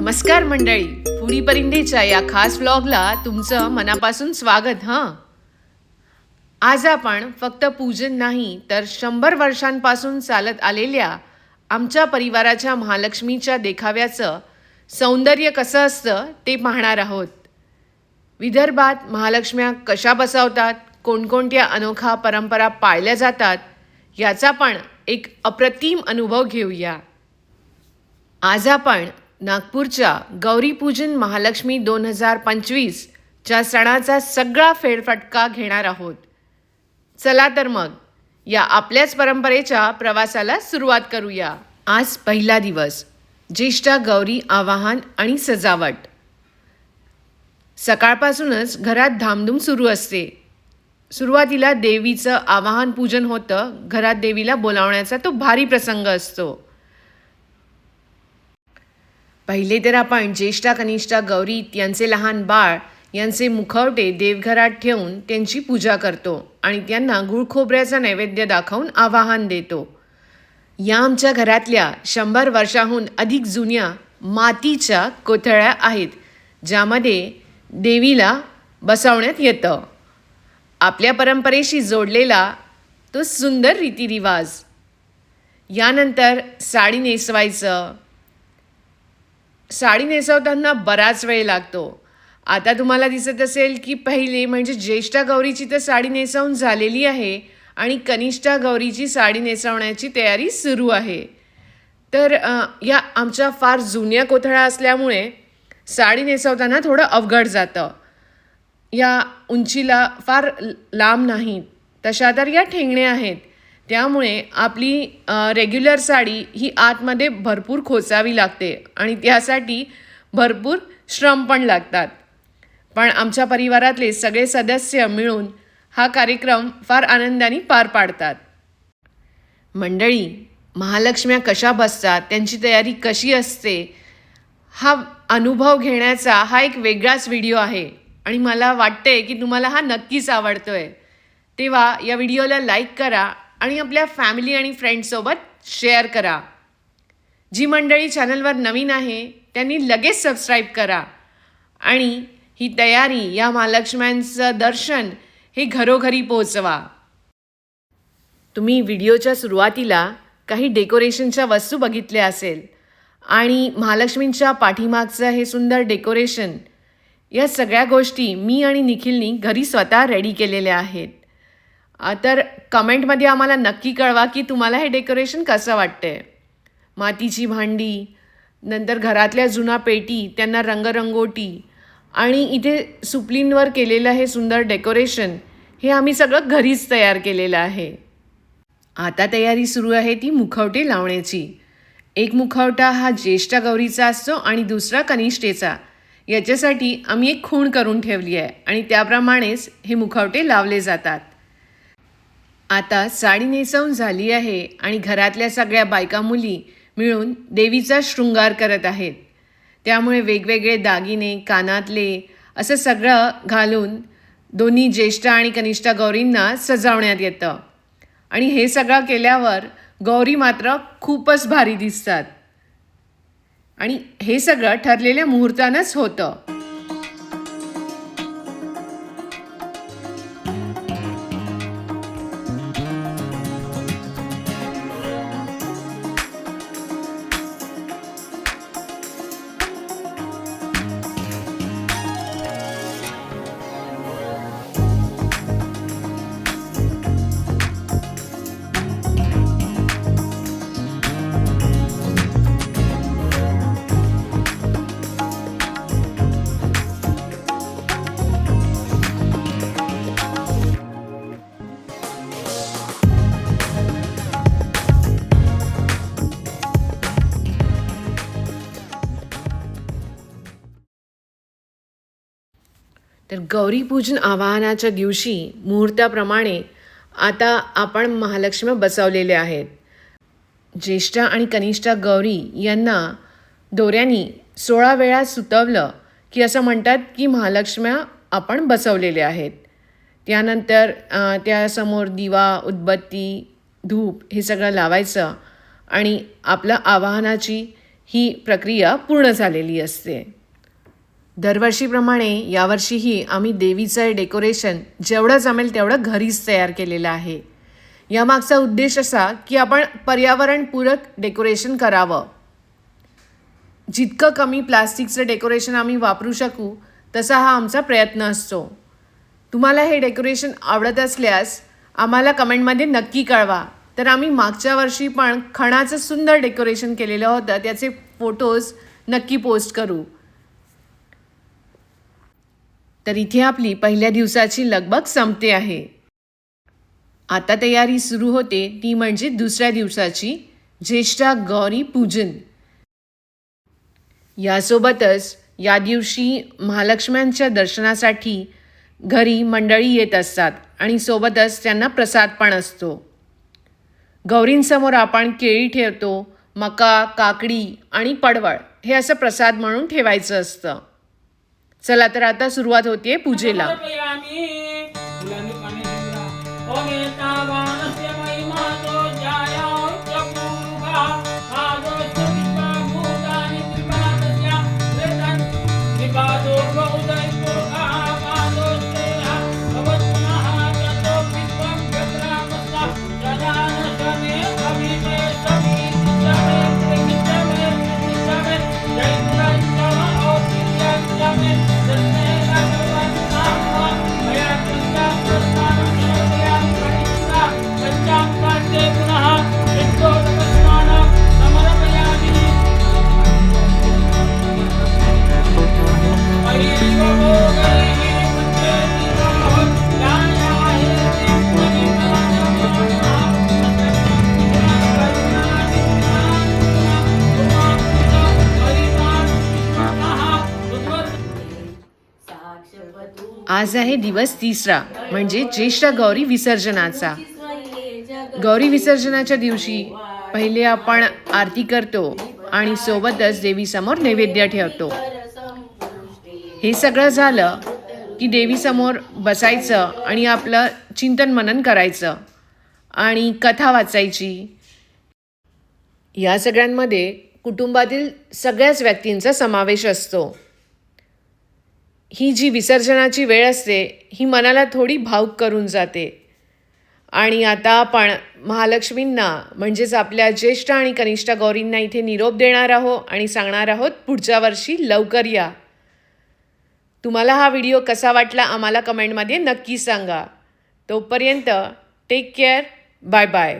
नमस्कार मंडळी. फुडी परिंदेच्या या खास व्लॉगला तुमचं मनापासून स्वागत हां? आज आपण फक्त पूजन नाही तर शंभर वर्षांपासून चालत आलेल्या आमच्या परिवाराच्या महालक्ष्मीच्या देखाव्याचं सौंदर्य कसं असतं ते पाहणार आहोत. विदर्भात महालक्ष्म्या कशा बसवतात कोणकोणत्या अनोखा परंपरा पाळल्या जातात याचा पण एक अप्रतिम अनुभव घेऊया. आज आपण नागपूरच्या गौरीपूजन महालक्ष्मी दोन हजार पंचवीसच्या सणाचा सगळा फेरफटका घेणार आहोत. चला तर मग या आपल्याच परंपरेच्या प्रवासाला सुरुवात करूया. आज पहिला दिवस ज्येष्ठा गौरी आवाहन आणि सजावट. सकाळपासूनच घरात धामधूम सुरू असते. सुरुवातीला देवीचं आवाहन पूजन होतं घरात देवीला बोलावण्याचा तो भारी प्रसंग असतो. पहिले तर आपण ज्येष्ठा कनिष्ठा गौरी यांचे लहान बाळ यांचे मुखवटे देवघरात ठेवून त्यांची पूजा करतो आणि त्यांना गुळखोबऱ्याचा नैवेद्य दाखवून आवाहन देतो. या आमच्या घरातल्या शंभर वर्षाहून अधिक जुन्या मातीच्या कोथळ्या आहेत ज्यामध्ये देवीला बसवण्यात येतं. आपल्या परंपरेशी जोडलेला तो सुंदर रीतिरिवाज. यानंतर साडी नेसवायचं साडी नेसवताना बराच वेळ लागतो. आता तुम्हाला दिसत असेल की पहिले म्हणजे ज्येष्ठा गौरीची तर साडी नेसवून झालेली आहे आणि कनिष्ठा गौरीची साडी नेसवण्याची तयारी सुरू आहे. तर या आमच्या फार जुन्या कोथळा असल्यामुळे साडी नेसवताना थोडं अवघड जातं. या उंचीला फार लांब नाहीत तशा तर या ठेंगण्या आहेत. त्यामुळे आपली रेग्युलर साडी ही आतमध्ये भरपूर खोचावी लागते आणि त्यासाठी भरपूर श्रम पण लागतात. पण आमच्या परिवारातले सगळे सदस्य मिळून हा कार्यक्रम फार आनंदाने पार पाडतात. मंडळी महालक्ष्म्या कशा बसतात त्यांची तयारी कशी असते हा अनुभव घेण्याचा हा एक वेगळाच व्हिडिओ आहे आणि मला वाटते की तुम्हाला हा नक्कीच आवडतो आहे तेव्हा या व्हिडिओला लाईक करा आणि आपल्या फॅमिली आणि फ्रेंड्ससोबत शेअर करा. जी मंडळी चॅनलवर नवीन आहे त्यांनी लगेच सबस्क्राईब करा. आणि ही तयारी या महालक्ष्म्यांचं दर्शन हे घरोघरी पोहोचवा. तुम्ही व्हिडिओच्या सुरुवातीला काही डेकोरेशनच्या वस्तू बघितल्या असेल आणि महालक्ष्मींच्या पाठीमागचं हे सुंदर डेकोरेशन या सगळ्या गोष्टी मी आणि निखिलनी घरी स्वतः रेडी केलेल्या आहेत. तर कमेंटमध्ये आम्हाला नक्की कळवा की तुम्हाला हे डेकोरेशन कसं वाटतंय. मातीची भांडी नंतर घरातल्या जुना पेटी त्यांना रंगरंगोटी आणि इथे सुपलींवर केलेलं हे सुंदर डेकोरेशन हे आम्ही सगळं घरीच तयार केलेलं आहे. आता तयारी सुरू आहे ती मुखवटे लावण्याची. एक मुखवटा हा ज्येष्ठ गौरीचा असतो आणि दुसरा कनिष्ठेचा. याच्यासाठी आम्ही एक खूण करून ठेवली आहे आणि त्याप्रमाणेच हे मुखवटे लावले जातात. आता साडी नेसवून झाली आहे आणि घरातल्या सगळ्या बायका मुली मिळून देवीचा शृंगार करत आहेत. त्यामुळे वेगवेगळे दागिने कानातले असं सगळं घालून दोन्ही ज्येष्ठ आणि कनिष्ठा गौरींना सजवण्यात येतं. आणि हे सगळं केल्यावर गौरी मात्र खूपच भारी दिसतात. आणि हे सगळं ठरलेल्या मुहूर्तानंच होतं. तर गौरीपूजन आवाहनाच्या दिवशी मुहूर्ताप्रमाणे आता आपण महालक्ष्मी बसवलेले आहेत. ज्येष्ठा आणि कनिष्ठा गौरी यांना दोऱ्यांनी सोळा वेळा सुतवलं की असं म्हणतात की महालक्ष्म्या आपण बसवलेल्या आहेत. त्यानंतर त्यासमोर दिवा उदबत्ती धूप हे सगळं लावायचं आणि आपलं आवाहनाची ही प्रक्रिया पूर्ण झालेली असते. दरवर्षीप्रमाणे यावर्षीही आम्ही देवीचं डेकोरेशन जेवढं जमेल तेवढं घरीच तयार केलेलं आहे. यामागचा उद्देश असा की आपण पर्यावरणपूरक डेकोरेशन करावं. जितकं कमी प्लास्टिकचं डेकोरेशन आम्ही वापरू शकू तसा हा आमचा प्रयत्न असतो. तुम्हाला हे डेकोरेशन आवडत असल्यास आम्हाला कमेंटमध्ये नक्की कळवा. तर आम्ही मागच्या वर्षी पण खणाचं सुंदर डेकोरेशन केलेलं होतं त्याचे फोटोज नक्की पोस्ट करू. तर इथे आपली पहिल्या दिवसाची लगबग संपते आहे. आता तयारी सुरू होते ती म्हणजे दुसऱ्या दिवसाची ज्येष्ठा गौरी पूजन. यासोबतच या दिवशी महालक्ष्म्यांच्या दर्शनासाठी घरी मंडळी येत असतात आणि सोबतच त्यांना प्रसाद पण असतो. गौरींसमोर आपण केळी ठेवतो मका काकडी आणि पडवळ हे असं प्रसाद म्हणून ठेवायचं असतं. चला तर आता सुरुवात होतीये पूजेला. आज आहे दिवस तिसरा म्हणजे ज्येष्ठ गौरी विसर्जनाचा. गौरी विसर्जनाच्या दिवशी पहिले आपण आरती करतो आणि सोबतच देवीसमोर नैवेद्य ठेवतो. हे सगळं झालं की देवीसमोर बसायचं आणि आपलं चिंतन मनन करायचं आणि कथा वाचायची. या सगळ्यांमध्ये कुटुंबातील सगळ्याच व्यक्तींचा समावेश असतो. ही जी विसर्जनाची वेळ असते ही मनाला थोडी भावूक करून जाते. आणि आता आपण महालक्ष्मींना म्हणजेच आपल्या ज्येष्ठ आणि कनिष्ठ गौरींना इथे निरोप देणार आहोत आणि सांगणार आहोत पुढच्या वर्षी लवकर या. तुम्हाला हा व्हिडिओ कसा वाटला आम्हाला कमेंटमध्ये नक्की सांगा. तोपर्यंत टेक केअर बाय बाय